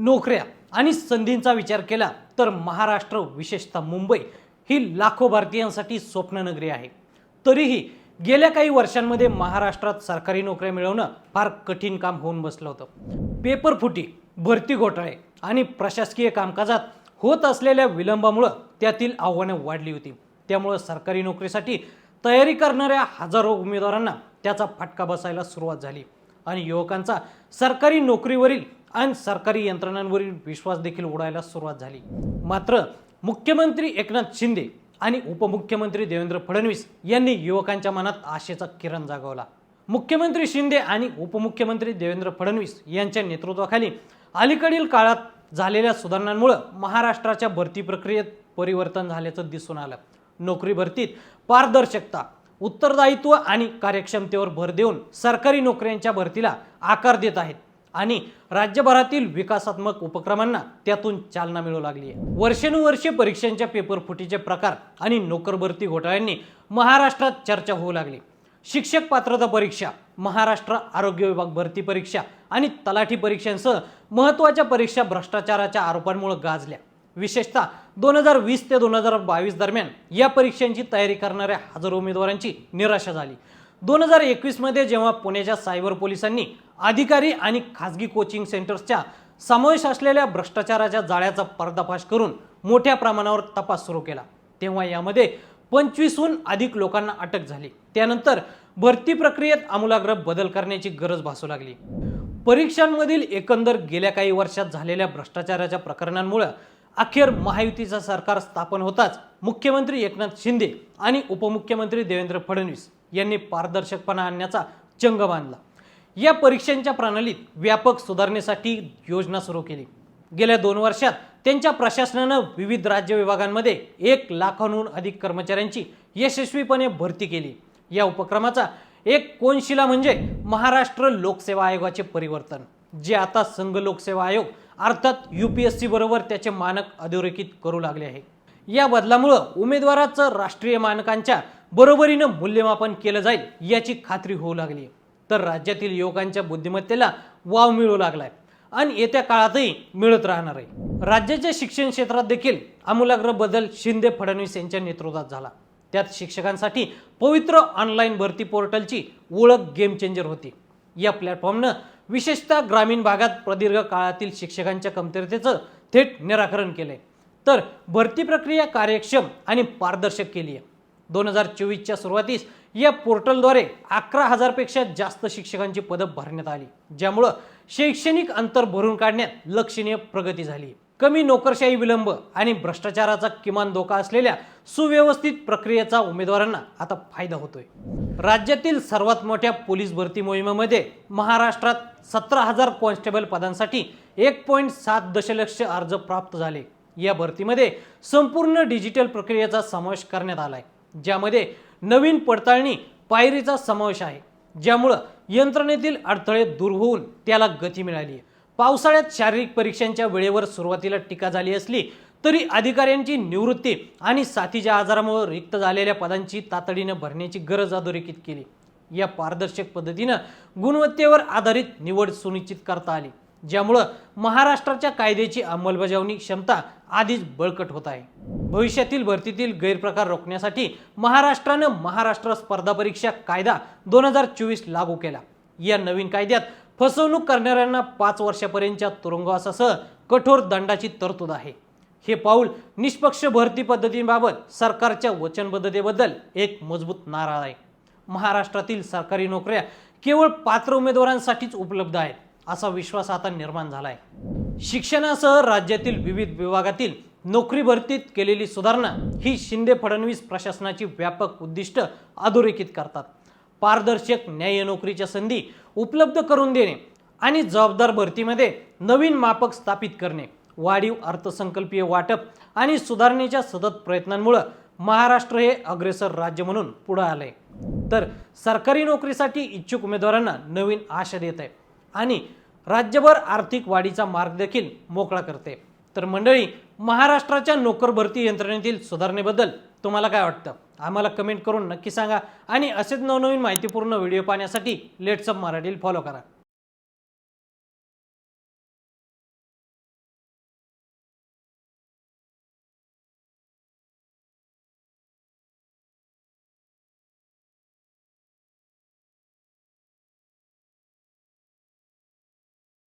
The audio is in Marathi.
नोकऱ्या आणि संधींचा विचार केला तर महाराष्ट्र विशेषतः मुंबई ही लाखो भारतीयांसाठी स्वप्ननगरी आहे. तरीही गेल्या काही वर्षांमध्ये महाराष्ट्रात सरकारी नोकऱ्या मिळवणं फार कठीण काम होऊन बसलं होतं. पेपर फुटी भरती घोटाळे आणि प्रशासकीय कामकाजात होत असलेल्या विलंबामुळं त्यातील आव्हानं वाढली होती. त्यामुळं सरकारी नोकरीसाठी तयारी करणाऱ्या हजारो उमेदवारांना त्याचा फटका बसायला सुरुवात झाली. आणि युवकांचा सरकारी नोकरीवरील आणि सरकारी यंत्रणांवरील विश्वास देखील उडायला सुरुवात झाली. मात्र मुख्यमंत्री एकनाथ शिंदे आणि उपमुख्यमंत्री देवेंद्र फडणवीस यांनी युवकांच्या मनात आशेचा किरण जागवला. मुख्यमंत्री शिंदे आणि उपमुख्यमंत्री देवेंद्र फडणवीस यांच्या नेतृत्वाखाली अलीकडील काळात झालेल्या सुधारणांमुळं महाराष्ट्राच्या भरती प्रक्रियेत परिवर्तन झाल्याचं दिसून आलं. नोकरी भरतीत पारदर्शकता उत्तरदायित्व आणि कार्यक्षमतेवर भर देऊन सरकारी नोकऱ्यांच्या भरतीला आकार देत आहेत आणि राज्यभरातील विकासात्मक उपक्रमांना त्यातून चालना मिळू लागली आहे. वर्षानुवर्षे परीक्षांच्या पेपर फुटीचे प्रकार आणि नोकर भरती घोटाळ्यांनी महाराष्ट्रात चर्चा होऊ लागली. शिक्षक पात्रता परीक्षा महाराष्ट्र आरोग्य विभाग भरती परीक्षा आणि तलाठी परीक्षांसह महत्त्वाच्या परीक्षा भ्रष्टाचाराच्या आरोपांमुळे गाजल्या. विशेषतः दोन हजार वीस ते दोन हजार बावीस दरम्यान या परीक्षांची तयारी करणाऱ्या हजारो उमेदवारांची निराशा झाली. दोन हजार एकवीसमध्ये जेव्हा पुण्याच्या सायबर पोलिसांनी अधिकारी आणि खाजगी कोचिंग सेंटर्सच्या समावेश असलेल्या भ्रष्टाचाराच्या जाळ्याचा पर्दाफाश करून मोठ्या प्रमाणावर तपास सुरू केला. तेव्हा यामध्ये पंचवीसहून अधिक लोकांना अटक झाली. त्यानंतर भरती प्रक्रियेत आमूलाग्र बदल करण्याची गरज भासू लागली. परीक्षांमधील एकंदर गेल्या काही वर्षात झालेल्या भ्रष्टाचाराच्या प्रकरणांमुळे अखेर महायुतीचं सरकार स्थापन होताच मुख्यमंत्री एकनाथ शिंदे आणि उपमुख्यमंत्री देवेंद्र फडणवीस यांनी पारदर्शकपणा आणण्याचा चंग बांधला. या परीक्षांच्या प्रणालीत व्यापक सुधारणेसाठी योजना सुरू केली. गेल्या दोन वर्षात त्यांच्या प्रशासनानं विविध राज्य विभागांमध्ये एक लाखांहून अधिक कर्मचाऱ्यांची यशस्वीपणे भरती केली. या उपक्रमाचा एक कोनशिला म्हणजे महाराष्ट्र लोकसेवा आयोगाचे परिवर्तन जे आता संघ लोकसेवा आयोग अर्थात यू पी एस सी बरोबर त्याचे मानक अधोरेखित करू लागले आहे. या बदलामुळं उमेदवाराचं राष्ट्रीय मानकांच्या बरोबरीनं मूल्यमापन केलं जाईल याची खात्री होऊ लागली तर राज्यातील युवकांच्या बुद्धिमत्तेला वाव मिळू लागलाय आणि येत्या काळातही मिळत राहणार आहे. राज्याच्या शिक्षण क्षेत्रात देखील आमूलाग्र बदल शिंदे फडणवीस यांच्या नेतृत्वात झाला. त्यात शिक्षकांसाठी पवित्र ऑनलाईन भरती पोर्टलची ओळख गेम चेंजर होती. या प्लॅटफॉर्मनं विशेषतः ग्रामीण भागात प्रदीर्घ काळातील शिक्षकांच्या कमतरतेचं थेट निराकरण केलंय. तर भरती प्रक्रिया कार्यक्षम आणि पारदर्शक केली आहे दोन हजार चोवीसच्या सुरुवातीस या पोर्टलद्वारे अकरा हजारपेक्षा जास्त शिक्षकांची पदं भरण्यात आली ज्यामुळं शैक्षणिक अंतर भरून काढण्यात लक्षणीय प्रगती झाली. कमी नोकरशाही विलंब आणि भ्रष्टाचाराचा किमान धोका असलेल्या सुव्यवस्थित प्रक्रियेचा उमेदवारांना आता फायदा होतोय. राज्यातील सर्वात मोठ्या पोलीस भरती मोहिमेमध्ये महाराष्ट्रात सतरा हजार कॉन्स्टेबल पदांसाठी एक पॉईंट सात दशलक्ष अर्ज प्राप्त झाले. या भरतीमध्ये संपूर्ण डिजिटल प्रक्रियेचा समावेश करण्यात आला आहे ज्यामध्ये नवीन पडताळणी पायरीचा समावेश आहे. ज्यामुळं यंत्रणेतील अडथळे दूर होऊन त्याला गती मिळाली आहे पावसाळ्यात शारीरिक परीक्षांच्या वेळेवर सुरुवातीला टीका झाली असली तरी अधिकाऱ्यांची निवृत्ती आणि साथीच्या आजारामुळे रिक्त झालेल्या पदांची तातडीनं भरण्याची गरज अधोरेखित केली. या पारदर्शक पद्धतीनं गुणवत्तेवर आधारित निवड सुनिश्चित करता आली ज्यामुळं महाराष्ट्राच्या कायद्याची अंमलबजावणी क्षमता आधीच बळकट होत आहे. भविष्यातील भरतीतील गैरप्रकार रोखण्यासाठी महाराष्ट्रानं महाराष्ट्र स्पर्धा परीक्षा कायदा दोन हजार चोवीस लागू केला. या नवीन कायद्यात फसवणूक करणाऱ्यांना पाच वर्षापर्यंतच्या तुरुंगवासासह कठोर दंडाची तरतूद आहे. हे पाऊल निष्पक्ष भरती पद्धतींबाबत सरकारच्या वचनबद्धतेबद्दल एक मजबूत नारा आहे. महाराष्ट्रातील सरकारी नोकऱ्या केवळ पात्र उमेदवारांसाठीच उपलब्ध आहेत असा विश्वास आता निर्माण झाला आहे शिक्षणासह राज्यातील विविध विभागातील नोकरी भरतीत केलेली सुधारणा ही शिंदे फडणवीस प्रशासनाची व्यापक उद्दिष्ट अधोरेखित करतात. पारदर्शक न्याय नोकरीच्या संधी उपलब्ध करून देणे आणि जबाबदार भरतीमध्ये नवीन मापक स्थापित करणे वाढीव अर्थसंकल्पीय वाटप आणि सुधारणेच्या सतत प्रयत्नांमुळं महाराष्ट्र हे अग्रेसर राज्य म्हणून पुढे आलंय. तर सरकारी नोकरीसाठी इच्छुक उमेदवारांना नवीन आशा देत आहे आणि राज्यभर आर्थिक वाढीचा मार्ग देखील मोकळा करते. तर मंडळी महाराष्ट्राच्या नोकर भरती यंत्रणेतील सुधारणेबद्दल तुम्हाला काय वाटतं? आम्हाला कमेंट करून नक्की सांगा. आणि असेच नवनवीन माहितीपूर्ण व्हिडिओ पाहण्यासाठी लेट्सअप मराठीला फॉलो करा.